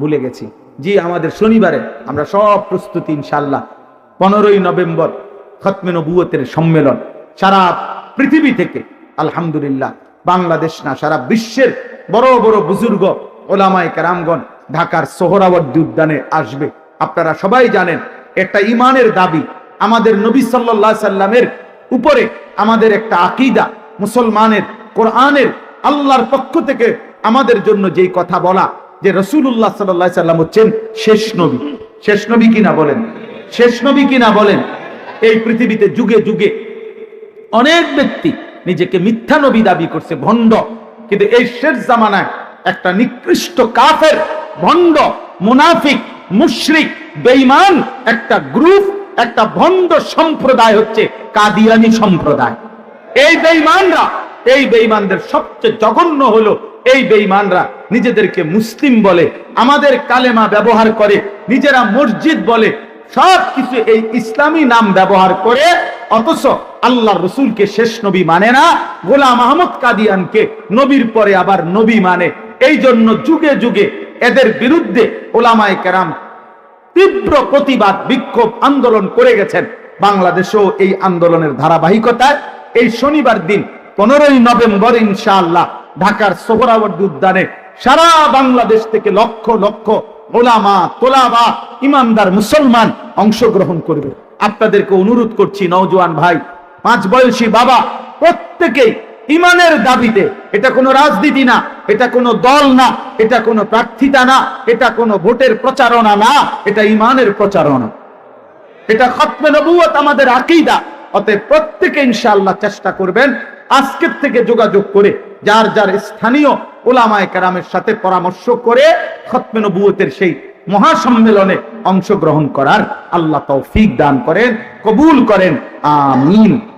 ভুলে গেছি। জি, আমাদের শনিবারে আমরা সব প্রস্তুতি ইনশাল্লাহ পনেরোই নভেম্বর সম্মেলন সারা পৃথিবী থেকে, আলহামদুলিল্লাহ, বাংলাদেশ না, সারা বিশ্বের বড় বড় বুজুর্গ, ওলামায় কারামগণ ঢাকার সোহরাবর্দী উদ্যানে আসবে। আপনারা সবাই জানেন, একটা ইমানের দাবি আমাদের নবী সাল্লা সাল্লামের উপরে আমাদের একটা আকিদা, মুসলমানের কোরআনের আল্লাহর পক্ষ থেকে আমাদের জন্য যেই কথা বলা, যে রসুল্লাহ সাল্লাহ সাল্লাম হচ্ছেন শেষ নবী। শেষ নবী কিনা বলেন? শেষ নবী কিনা বলেন? এই পৃথিবীতে যুগে যুগে অনেক ব্যক্তি নিজেকে মিথ্যা নবী দাবি করছে, ভণ্ড। কিন্তু এই শেষ জামানায় একটা নিকৃষ্ট কাফের, ভণ্ড, মুনাফিক, মুশরিক, বেঈমান একটা গ্রুপ, একটা ভণ্ড সম্প্রদায় হচ্ছে কাদিয়ানি সম্প্রদায়। এই বেঈমানরা, এই বেঈমানদের সবচেয়ে জঘন্য হলো এই বেঈমানরা নিজেদেরকে মুসলিম বলে, আমাদের কালেমা ব্যবহার করে, নিজেরা মসজিদ বলে সব কিছু এই ইসলামী নাম ব্যবহার করে, অথচ আল্লাহ রসুলকে শেষ নবী মানে না, গোলাম আহমদ কাদিয়ানকে নবীর পরে আবার নবী মানে। এই জন্য যুগে যুগে এদের বিরুদ্ধে ওলামায় কেরাম তীব্র প্রতিবাদ, বিক্ষোভ, আন্দোলন করে গেছেন। বাংলাদেশেও এই আন্দোলনের ধারাবাহিকতায় এই শনিবার দিন পনেরোই নভেম্বর ইনশাআল্লাহ ঢাকার সোহরাবর্দী উদ্যানে সারা বাংলাদেশ থেকে লক্ষ লক্ষ ওলামা, তোলাবা, ইমানদার মুসলমান অংশগ্রহণ করবে। আপনাদেরকে অনুরোধ করছি, নওজোয়ান ভাই, পাঁচ বয়সী বাবা প্রত্যেকেই ইমানের দাবিতে, এটা কোনো রাজনীতি না, এটা কোনো দল না, এটা কোনো প্রার্থিতা না, এটা কোনো ভোটের প্রচারণা না, এটা ইমানের প্রচারণা। এটা খতমে নবুয়ত আমাদের আকীদা। অতএব প্রত্যেকে ইনশাআল্লাহ চেষ্টা করবেন আজকের থেকে যোগাযোগ করে যার যার স্থানীয় ওলামায় কেরামের সাথে পরামর্শ করে খতমে নবুয়তের সেই মহাসম্মেলনে অংশগ্রহণ করার আল্লাহ তৌফিক দান করেন, কবুল করেন, আমিন।